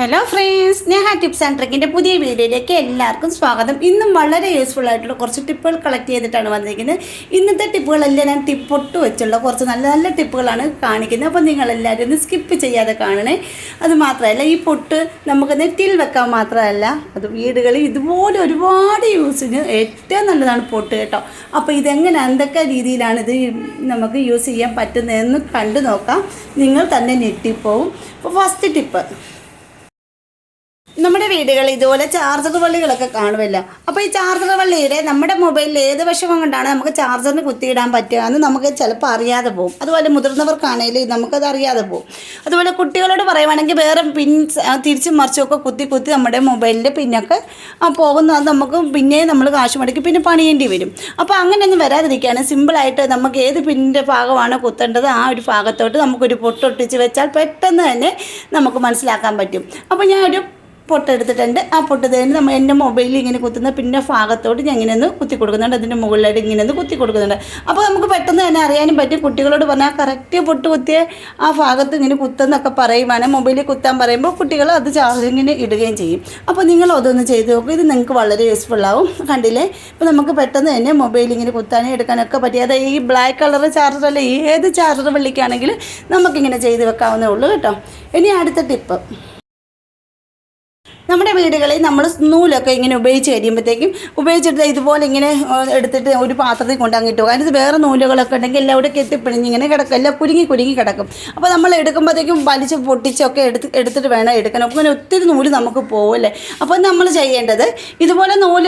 Hello friends Sneha tips and ട്രിക്കിന്റെ പുതിയ വീഡിയോയിലേക്ക് എല്ലാവർക്കും സ്വാഗതം. ഇന്നും വളരെ യൂസ്ഫുൾ ആയിട്ടുള്ള കുറച്ച് ടിപ്പുകൾ കളക്ട് ചെയ്തിട്ടാണ് വന്നിരിക്കുന്നത്. ഇന്നത്തെ ടിപ്പുകളെല്ലാം ഞാൻ ടിപ്പൊട്ട് വെച്ചുള്ള കുറച്ച് നല്ല നല്ല ടിപ്പുകളാണ് കാണിക്കുന്നത്. അപ്പോൾ നിങ്ങളെല്ലാവരും ഒന്ന് സ്കിപ്പ് ചെയ്യാതെ കാണണേ. അത് മാത്രമല്ല ഈ പൊട്ട് നമുക്ക് നെറ്റിൽ വെക്കാൻ മാത്രമല്ല അത് വീടുകളിൽ ഇതുപോലെ ഒരുപാട് യൂസിന് ഏറ്റവും നല്ലതാണ് പൊട്ട് കേട്ടോ. അപ്പോൾ ഇതെങ്ങനെ എന്തൊക്കെ രീതിയിലാണ് ഇത് നമുക്ക് യൂസ് ചെയ്യാൻ പറ്റുന്നതെന്ന് കണ്ടു നോക്കാം നിങ്ങൾ തന്നെ ഞെട്ടിപ്പോവും. അപ്പോൾ ഫസ്റ്റ് ടിപ്പ് നമ്മുടെ വീടുകളിൽ ഇതുപോലെ ചാർജർ വള്ളികളൊക്കെ കാണുമല്ലോ അപ്പോൾ ഈ ചാർജർ വള്ളിയുടെ നമ്മുടെ മൊബൈലിൽ ഏത് വശം കൊണ്ടാണ് നമുക്ക് ചാർജറിന് കുത്തിയിടാൻ പറ്റുക എന്ന് നമുക്ക് ചിലപ്പോൾ അറിയാതെ പോകും അതുപോലെ മുതിർന്നവർക്കാണെങ്കിലും നമുക്കത് അറിയാതെ പോകും അതുപോലെ കുട്ടികളോട് പറയുവാണെങ്കിൽ വേറെ പിൻ തിരിച്ചും മറിച്ചൊക്കെ കുത്തി കുത്തി നമ്മുടെ മൊബൈലിന്റെ പിന്നൊക്കെ പോകുന്ന. അത് നമുക്ക് പിന്നെ നമ്മൾ കാശ് മുടക്കി പിന്നെ പണിയേണ്ടി വരും. അപ്പോൾ അങ്ങനെയൊന്നും വരാതിരിക്കുകയാണ് സിമ്പിളായിട്ട് നമുക്ക് ഏത് പിന്നിന്റെ ഭാഗമാണ് കുത്തേണ്ടത് ആ ഒരു ഭാഗത്തോട്ട് നമുക്കൊരു പൊട്ടൊട്ടിച്ച് വെച്ചാൽ പെട്ടെന്ന് തന്നെ നമുക്ക് മനസ്സിലാക്കാൻ പറ്റും. അപ്പോൾ ഞാൻ ഒരു പൊട്ടെടുത്തിട്ടുണ്ട്. ആ പൊട്ട് തന്നെ നമ്മൾ എന്റെ മൊബൈലിൽ ഇങ്ങനെ കുത്തുന്ന പിന്നെ ഭാഗത്തോട്ട് ഞാൻ ഇങ്ങനെ ഒന്ന് കുത്തി കൊടുക്കുന്നുണ്ട്. അതിന്റെ മുകളിലായിട്ട് ഇങ്ങനെ ഒന്ന് കുത്തി കൊടുക്കുന്നുണ്ട്. അപ്പോൾ നമുക്ക് പെട്ടെന്ന് തന്നെ അറിയാനും പറ്റും. കുട്ടികളോട് പറഞ്ഞാൽ കറക്റ്റ് പൊട്ട് കുത്തിയ ആ ഭാഗത്ത് ഇങ്ങനെ കുത്തെന്നൊക്കെ പറയുവാണ്. മൊബൈലിൽ കുത്താൻ പറയുമ്പോൾ കുട്ടികൾ അത് ചാർജിങ്ങിന് ഇടുകയും ചെയ്യും. അപ്പോൾ നിങ്ങൾ അതൊന്ന് ചെയ്ത് നോക്കും. ഇത് നിങ്ങൾക്ക് വളരെ യൂസ്ഫുൾ ആവും. കണ്ടില്ലേ? ഇപ്പോൾ നമുക്ക് പെട്ടെന്ന് തന്നെ മൊബൈൽ ഇങ്ങനെ കുത്താനും എടുക്കാനൊക്കെ പറ്റി. അതായത് ഈ ബ്ലാക്ക് കളർ ചാർജർ അല്ല ഏത് ചാർജർ വിളിക്കുകയാണെങ്കിൽ നമുക്കിങ്ങനെ ചെയ്ത് വെക്കാവുന്നേ ഉള്ളൂ കേട്ടോ. ഇനി അടുത്ത ടിപ്പ് നമ്മുടെ വീടുകളിൽ നമ്മൾ നൂലൊക്കെ ഇങ്ങനെ ഉപയോഗിച്ച് കഴിയുമ്പോഴത്തേക്കും ഉപയോഗിച്ചിട്ട് ഇതുപോലെ ഇങ്ങനെ എടുത്തിട്ട് ഒരു പാത്രത്തിൽ കൊണ്ട് പോകും അതിന് വേറെ നൂലുകളൊക്കെ ഉണ്ടെങ്കിൽ എല്ലാം ഇവിടെ കെട്ടിപ്പിടിഞ്ഞ് ഇങ്ങനെ കിടക്കും. എല്ലാം കുരുങ്ങി കുരുങ്ങി കിടക്കും. അപ്പോൾ നമ്മൾ എടുക്കുമ്പോഴത്തേക്കും വലിച്ച് പൊട്ടിച്ചൊക്കെ എടുത്ത് എടുത്തിട്ട് വേണം എടുക്കണം അപ്പോൾ അങ്ങനെ ഒത്തിരി നൂൽ നമുക്ക് പോകല്ലേ അപ്പോൾ നമ്മൾ ചെയ്യേണ്ടത് ഇതുപോലെ നൂൽ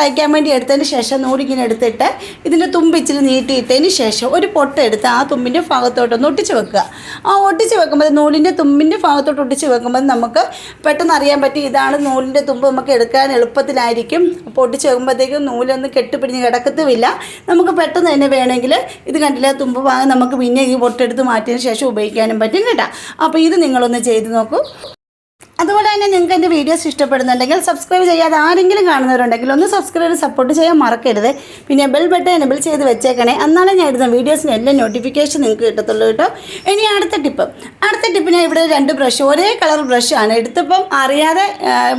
തയ്ക്കാൻ വേണ്ടി എടുത്തതിന് ശേഷം നൂലിങ്ങനെ എടുത്തിട്ട് ഇതിന്റെ തുമ്പിച്ചിൽ നീട്ടിയിട്ടതിന് ശേഷം ഒരു പൊട്ട് എടുത്ത് ആ തുമ്പിന്റെ ഭാഗത്തോട്ടൊന്ന് ഒട്ടിച്ച് വെക്കുക. ആ ഒട്ടിച്ച് വെക്കുമ്പോൾ നൂലിന്റെ തുമ്പിന്റെ ഭാഗത്തോട്ട് ഒട്ടിച്ച് വെക്കുമ്പോൾ നമുക്ക് പെട്ടെന്ന് അറിയാൻ പറ്റും ഇതാണ് നൂലിന്റെ തുമ്പ് നമുക്ക് എടുക്കാൻ എളുപ്പത്തിലായിരിക്കും. പൊട്ടിച്ച് വെക്കുമ്പോഴത്തേക്കും നൂലൊന്നും കെട്ടിപ്പിടിഞ്ഞ് കിടക്കത്തുമില്ല. നമുക്ക് പെട്ടെന്ന് തന്നെ വേണമെങ്കിൽ ഇത് കണ്ടില്ല തുമ്പ് ഭാഗം നമുക്ക് പിന്നെ ഈ പൊട്ടെടുത്ത് മാറ്റിയതിന് ശേഷം ഉപയോഗിക്കാനും പറ്റും കേട്ടോ. അപ്പോൾ ഇത് നിങ്ങളൊന്ന് ചെയ്ത് നോക്കൂ. അതുപോലെ തന്നെ നിങ്ങൾക്ക് എന്റെ വീഡിയോസ് ഇഷ്ടപ്പെടുന്നുണ്ടെങ്കിൽ സബ്സ്ക്രൈബ് ചെയ്യാതെ ആരെങ്കിലും കാണുന്നവരുണ്ടെങ്കിൽ ഒന്ന് സബ്സ്ക്രൈബ് സപ്പോർട്ട് ചെയ്യാൻ മറക്കരുത്. പിന്നെ ബെൽ ബട്ടൺ എനബിൾ ചെയ്ത് വെച്ചേക്കണേ. എന്നാലേ ഞാൻ ഇടുന്ന വീഡിയോസിന് എല്ലാം നോട്ടിഫിക്കേഷൻ നിങ്ങൾക്ക് കിട്ടത്തുള്ളൂ കേട്ടോ. ഇനി അടുത്ത ടിപ്പ് അടുത്ത ടിപ്പ് ഞാൻ ഇവിടെ രണ്ട് ബ്രഷ് ഒരേ കളർ ബ്രഷാണ് എടുത്തപ്പം അറിയാതെ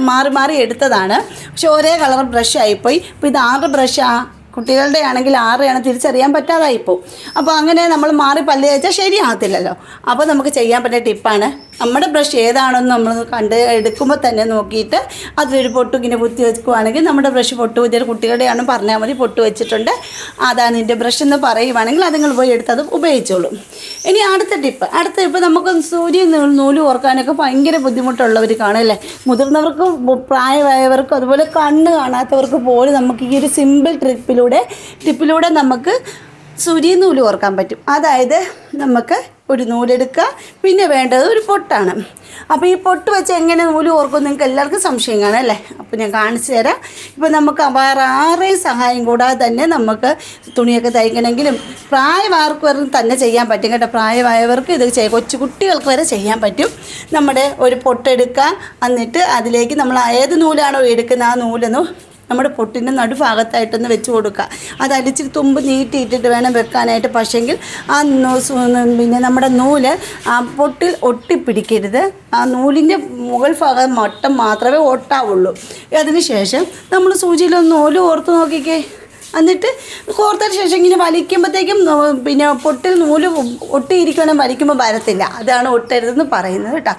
മാറി മാറി എടുത്തതാണ്. പക്ഷെ ഒരേ കളർ ബ്രഷ് ആയിപ്പോയി. അപ്പോൾ ഇത് ആറ് ബ്രഷാണ് കുട്ടികളുടെ ആണെങ്കിൽ ആറെയാണ് തിരിച്ചറിയാൻ പറ്റാതായിപ്പോവും. അപ്പോൾ അങ്ങനെ നമ്മൾ മാറി പല്ല് തേച്ചാൽ ശരിയാകത്തില്ലല്ലോ. അപ്പോൾ നമുക്ക് ചെയ്യാൻ പറ്റിയ ടിപ്പാണ് നമ്മുടെ ബ്രഷ് ഏതാണെന്ന് നമ്മൾ കണ്ട് എടുക്കുമ്പോൾ തന്നെ നോക്കിയിട്ട് അതിലൊരു പൊട്ട് ഇങ്ങനെ കുത്തി വെക്കുവാണെങ്കിൽ നമ്മുടെ ബ്രഷ് പൊട്ട് പുതിയ കുട്ടികളുടെയാണ് പറഞ്ഞാൽ മതി പൊട്ട് വെച്ചിട്ടുണ്ട്. അതാണ് എന്റെ ബ്രഷ് എന്ന് പറയുവാണെങ്കിൽ അത് നിങ്ങൾ പോയി എടുത്ത് അത് ഉപയോഗിച്ചോളൂ. ഇനി അടുത്ത ടിപ്പ് അടുത്ത ഇപ്പോൾ നമുക്ക് സൂര്യ നൂൽ ഓർക്കാനൊക്കെ ഭയങ്കര ബുദ്ധിമുട്ടുള്ളവർ കാണുമല്ലേ മുതിർന്നവർക്കും മുതിർന്നവർക്ക് പ്രായമായവർക്കും അതുപോലെ കണ്ണ് കാണാത്തവർക്ക് പോലും നമുക്ക് ഈ ഒരു സിമ്പിൾ ട്രിപ്പിലൂടെ ടിപ്പിലൂടെ നമുക്ക് സൂര്യ നൂൽ ഓർക്കാൻ പറ്റും. അതായത് നമുക്ക് ഒരു നൂലെടുക്കുക. പിന്നെ വേണ്ടത് ഒരു പൊട്ടാണ്. അപ്പോൾ ഈ പൊട്ട് വെച്ച് എങ്ങനെ നൂൽ ഓർക്കും നിങ്ങൾക്ക് എല്ലാവർക്കും സംശയം അല്ലേ? അപ്പോൾ ഞാൻ കാണിച്ചു തരാം. ഇപ്പോൾ നമുക്ക് വേറെ ആരെയും സഹായം കൂടാതെ തന്നെ നമുക്ക് തുണിയൊക്കെ തയ്ക്കണമെങ്കിലും പ്രായമാർക്കും തന്നെ ചെയ്യാൻ പറ്റും കേട്ടോ. പ്രായമായവർക്ക് ഇത് ചെയ്യാം കൊച്ചു കുട്ടികൾക്ക് വരെ ചെയ്യാൻ പറ്റും. നമ്മുടെ ഒരു പൊട്ടെടുക്കുക. എന്നിട്ട് അതിലേക്ക് നമ്മൾ ഏത് നൂലാണോ എടുക്കുന്ന ആ നൂലൊന്ന് നമ്മുടെ പൊട്ടിന്റെ നടുഭാഗത്തായിട്ടൊന്ന് വെച്ച് കൊടുക്കുക. അത് അലിച്ച് തുമ്പ് നീട്ടിയിട്ടിട്ട് വേണം വെക്കാനായിട്ട്. പക്ഷേങ്കിൽ ആ പിന്നെ നമ്മുടെ നൂൽ ആ പൊട്ടിൽ ഒട്ടിപ്പിടിക്കരുത്. ആ നൂലിന്റെ മുകൾ ഭാഗം മട്ടം മാത്രമേ ഒട്ടാവുള്ളൂ. അതിന് ശേഷം നമ്മൾ സൂചിയിലൊന്ന് നൂൽ ഓർത്ത് നോക്കിക്കേ. എന്നിട്ട് കോർത്തതിന് ശേഷം ഇങ്ങനെ വലിക്കുമ്പോഴത്തേക്കും പിന്നെ പൊട്ടിൽ നൂൽ ഒട്ടിയിരിക്കണം വലിക്കുമ്പോൾ വരത്തില്ല. അതാണ് ഒട്ടരുതെന്ന് പറയുന്നത് കേട്ടോ.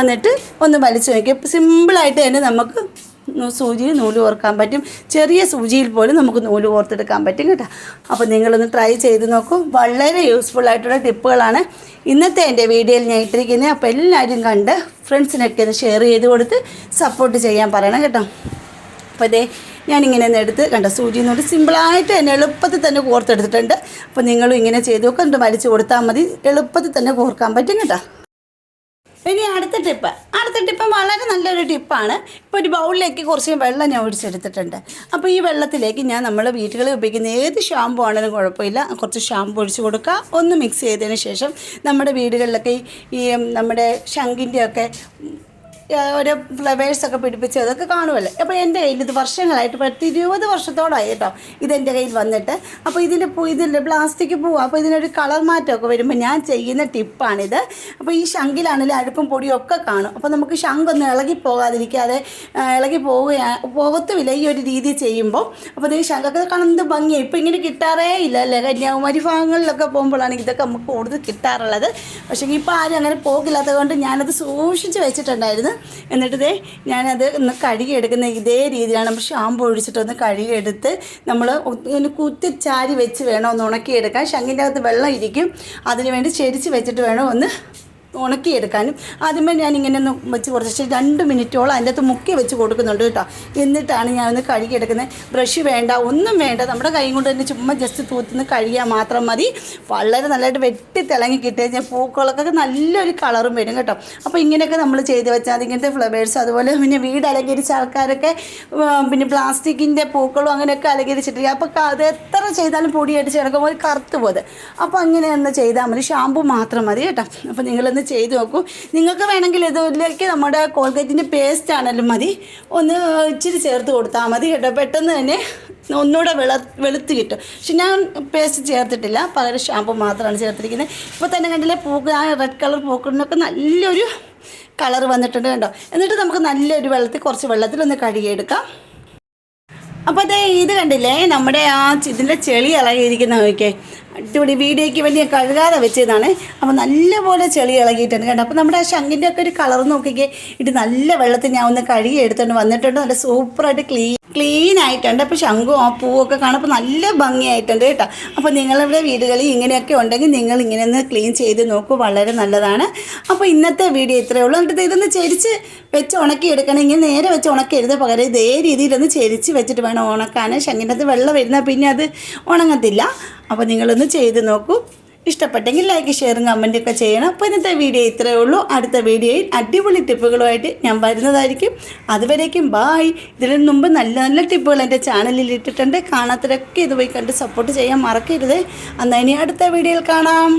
എന്നിട്ട് ഒന്ന് വലിച്ചു നോക്കി സിമ്പിളായിട്ട് തന്നെ നമുക്ക് സൂചിയിൽ നൂൽ കോർക്കാൻ പറ്റും. ചെറിയ സൂചിയിൽ പോലും നമുക്ക് നൂൽ കോർത്തെടുക്കാൻ പറ്റും കേട്ടോ. അപ്പോൾ നിങ്ങളൊന്ന് ട്രൈ ചെയ്ത് നോക്കൂ. വളരെ യൂസ്ഫുൾ ആയിട്ടുള്ള ടിപ്പുകളാണ് ഇന്നത്തെ എന്റെ വീഡിയോയിൽ ഞാൻ ഇട്ടിരിക്കുന്നത്. അപ്പോൾ എല്ലാവരും കണ്ട് ഫ്രണ്ട്സിനൊക്കെ ഒന്ന് ഷെയർ ചെയ്ത് കൊടുത്ത് സപ്പോർട്ട് ചെയ്യാൻ പറയണം കേട്ടോ. അപ്പോൾ ഇതേ ഞാനിങ്ങനെ ഒന്ന് എടുത്ത് കണ്ട സൂചി നൂൽ സിമ്പിളായിട്ട് തന്നെ എളുപ്പത്തിൽ തന്നെ കോർത്തെടുത്തിട്ടുണ്ട്. അപ്പോൾ നിങ്ങളും ഇങ്ങനെ ചെയ്ത് നോക്കുക എന്നിട്ട് മരിച്ചു കൊടുത്താൽ മതി. എളുപ്പത്തിൽ തന്നെ കോർക്കാൻ പറ്റും കേട്ടോ. ഇനി അടുത്ത ടിപ്പ് അടുത്ത ടിപ്പ് വളരെ നല്ലൊരു ടിപ്പാണ് ഇപ്പോൾ ഒരു ബൗളിലേക്ക് കുറച്ച് വെള്ളം ഞാൻ ഒഴിച്ചെടുത്തിട്ടുണ്ട്. അപ്പോൾ ഈ വെള്ളത്തിലേക്ക് ഞാൻ നമ്മൾ വീടുകളിൽ ഉപയോഗിക്കുന്ന ഏത് ഷാമ്പു ആണെങ്കിലും കുഴപ്പമില്ല. കുറച്ച് ഷാമ്പു ഒഴിച്ച് കൊടുക്കുക. ഒന്ന് മിക്സ് ചെയ്തതിന് ശേഷം നമ്മുടെ വീടുകളിലൊക്കെ ഈ- നമ്മുടെ ശംഖിന്റെ ഒക്കെ ഓരോ ഫ്ലവേഴ്സൊക്കെ പിടിപ്പിച്ച് അതൊക്കെ കാണുമല്ലോ അപ്പോൾ എന്റെ കയ്യിൽ ഇത് വർഷങ്ങളായിട്ട് പത്ത് ഇരുപത് വർഷത്തോളമായി കേട്ടോ ഇതെന്റെ കയ്യിൽ വന്നിട്ട്. അപ്പോൾ ഇതിന്റെ ഇതിന്റെ പ്ലാസ്റ്റിക് പൂവ്. അപ്പോൾ ഇതിനൊരു കളർ മാറ്റമൊക്കെ വരുമ്പോൾ ഞാൻ ചെയ്യുന്ന ടിപ്പാണിത്. അപ്പോൾ ഈ ശങ്കിലാണെങ്കിലും അഴുപ്പും പൊടിയും ഒക്കെ കാണും. അപ്പോൾ നമുക്ക് ശങ്കൊന്നും ഇളകി പോകാതിരിക്കാതെ ഇളകി പോവുകയാ പോകത്തുമില്ല ഈ ഒരു രീതി ചെയ്യുമ്പോൾ അപ്പോൾ ഈ ശങ്കൊക്കെ കാണാൻ എന്ത് ഭംഗിയാണ് ഇപ്പോൾ ഇങ്ങനെ കിട്ടാറേ ഇല്ല അല്ലേ? കന്യാകുമാരി ഭാഗങ്ങളിലൊക്കെ പോകുമ്പോഴാണ് ഇതൊക്കെ നമുക്ക് കൂടുതൽ കിട്ടാറുള്ളത്. പക്ഷേ ഇപ്പോൾ ആരും അങ്ങനെ പോകില്ലാത്തത് കൊണ്ട് ഞാനത് സൂക്ഷിച്ച് വെച്ചിട്ടുണ്ടായിരുന്നു. എന്നിട്ട് ഇതേ ഞാനത് ഒന്ന് കഴുകിയെടുക്കുന്ന ഇതേ രീതിയിലാണ്. നമ്മൾ ഷാമ്പു ഒഴിച്ചിട്ടൊന്ന് കഴുകിയെടുത്ത് നമ്മൾ ഒന്ന് കുത്തി ചാരി വെച്ച് വേണം ഒന്ന് ഉണക്കിയെടുക്കാൻ. ശങ്കിന്റെ അകത്ത് വെള്ളം ഇരിക്കും. അതിനുവേണ്ടി ചെരിച്ച് വെച്ചിട്ട് വേണം ഒന്ന് ഉണക്കിയെടുക്കാനും ആദ്യമേ ഞാൻ ഇങ്ങനെ ഒന്ന് വെച്ച് കുറച്ച് രണ്ട് മിനിറ്റോളം അതിന്റെ അകത്ത് മുക്കി വെച്ച് കൊടുക്കുന്നുണ്ട് കേട്ടോ. എന്നിട്ടാണ് ഞാൻ ഒന്ന് കഴുകിയെടുക്കുന്നത്. ബ്രഷ് വേണ്ട ഒന്നും വേണ്ട. നമ്മുടെ കൈ കൊണ്ട് തന്നെ ചുമ്മാ ജസ്റ്റ് തൂത്തുനിന്ന് കഴുകിയാൽ മാത്രം മതി. വളരെ നല്ലതായിട്ട് വെട്ടി തിളങ്ങി കിട്ടിയാൽ ഞാൻ പൂക്കളൊക്കെ നല്ലൊരു കളറും വരും കേട്ടോ. അപ്പോൾ ഇങ്ങനെയൊക്കെ നമ്മൾ ചെയ്ത് വെച്ചാൽ അത് ഇങ്ങനത്തെ ഫ്ലവേഴ്സ് അതുപോലെ പിന്നെ വീട് അലങ്കരിച്ച ആൾക്കാരൊക്കെ പിന്നെ പ്ലാസ്റ്റിക്കിന്റെ പൂക്കളും അങ്ങനെയൊക്കെ അലങ്കരിച്ചിട്ടില്ല? അപ്പോൾ അത് എത്ര ചെയ്താലും പൊടിയായിട്ട് കിടക്കുമ്പോൾ ഒരു കറുത്ത് പോകുന്നത് അപ്പോൾ അങ്ങനെ ഒന്ന് ചെയ്താൽ മതി. ഷാമ്പു മാത്രം മതി കേട്ടോ. അപ്പോൾ നിങ്ങളൊന്ന് ചെയ്ത് നോക്കൂ. നിങ്ങൾക്ക് വേണമെങ്കിൽ ഇതിലേക്ക് നമ്മുടെ കോൾഗേറ്റിന്റെ പേസ്റ്റ് ആണെങ്കിലും മതി. ഒന്ന് ഇച്ചിരി ചേർത്ത് കൊടുത്താൽ മതി കേട്ടോ. പെട്ടെന്ന് തന്നെ ഒന്നുകൂടെ വെള വെളുത്ത് കിട്ടും. പക്ഷെ ഞാൻ പേസ്റ്റ് ചേർത്തിട്ടില്ല. പകരം ഷാമ്പു മാത്രമാണ് ചേർത്തിരിക്കുന്നത്. ഇപ്പോൾ തന്നെ കണ്ടില്ലേ പൂക്ക് ആ റെഡ് കളർ പൂക്കളിനൊക്കെ നല്ലൊരു കളർ വന്നിട്ടുണ്ട് കേട്ടോ എന്നിട്ട് നമുക്ക് നല്ലൊരു വെള്ളത്തിൽ കുറച്ച് വെള്ളത്തിൽ ഒന്ന് കഴുകിയെടുക്കാം. അപ്പോൾ അതേ ഇത് കണ്ടില്ലേ? നമ്മുടെ ആ ഇതിന്റെ ചെളി ഇളകിയിരിക്കുന്ന നോക്കിയേ. അടിപൊളി. വീഡിയോയ്ക്ക് വേണ്ടി കഴുകാതെ വെച്ചതാണ്. അപ്പോൾ നല്ലപോലെ ചെളി ഇളകിയിട്ടുണ്ട് കേട്ടോ. അപ്പോൾ നമ്മുടെ ആ ശങ്കിന്റെ ഒക്കെ ഒരു കളർ നോക്കിക്കേ. ഇത് നല്ല വെള്ളത്തിൽ ഞാൻ ഒന്ന് കഴുകി എടുത്തുകൊണ്ട് വന്നിട്ടുണ്ട്. നല്ല സൂപ്പറായിട്ട് ക്ലീൻ ക്ലീൻ ആയിട്ടുണ്ട് അപ്പോൾ ശംഖും ആ പൂവൊക്കെ കാണുമ്പോൾ നല്ല ഭംഗിയായിട്ടുണ്ട് കേട്ടോ. അപ്പോൾ നിങ്ങളുടെ വീടുകളിൽ ഇങ്ങനെയൊക്കെ ഉണ്ടെങ്കിൽ നിങ്ങൾ ഇങ്ങനെ ഒന്ന് ക്ലീൻ ചെയ്ത് നോക്കൂ. വളരെ നല്ലതാണ്. അപ്പോൾ ഇന്നത്തെ വീഡിയോ ഇത്രയേ ഉള്ളൂ. എന്നിട്ട് ഇതൊന്ന് ചെരിച്ച് വെച്ച് ഉണക്കി എടുക്കണമെങ്കിൽ നേരെ വെച്ച് ഉണക്കരുത്. പകരം ഇതേ രീതിയിലൊന്ന് ചെരിച്ച് വെച്ചിട്ട് വേണം ഉണക്കാൻ ശംഖിന്റെ അത് വെള്ളം വരുന്ന പിന്നെ അത് ഉണങ്ങത്തില്ല. അപ്പോൾ നിങ്ങളൊന്ന് ചെയ്ത് നോക്കൂ. ഇഷ്ടപ്പെട്ടെങ്കിൽ ലൈക്ക് ഷെയറും ഒക്കെ ചെയ്യണം. അപ്പോൾ ഇന്നത്തെ വീഡിയോ ഇത്രയേ ഉള്ളൂ. അടുത്ത വീഡിയോയിൽ അടിപൊളി ടിപ്പുകളുമായിട്ട് ഞാൻ വരുന്നതായിരിക്കും. അതുവരേക്കും ബായ് ഇതിനു മുമ്പ് നല്ല നല്ല ടിപ്പുകൾ എന്റെ ചാനലിൽ ഇട്ടിട്ടുണ്ട്. കാണാത്തവരൊക്കെ ഇത് പോയി കണ്ട് സപ്പോർട്ട് ചെയ്യാൻ മറക്കരുത്. എന്നാൽ ഇനി അടുത്ത വീഡിയോയിൽ കാണാം.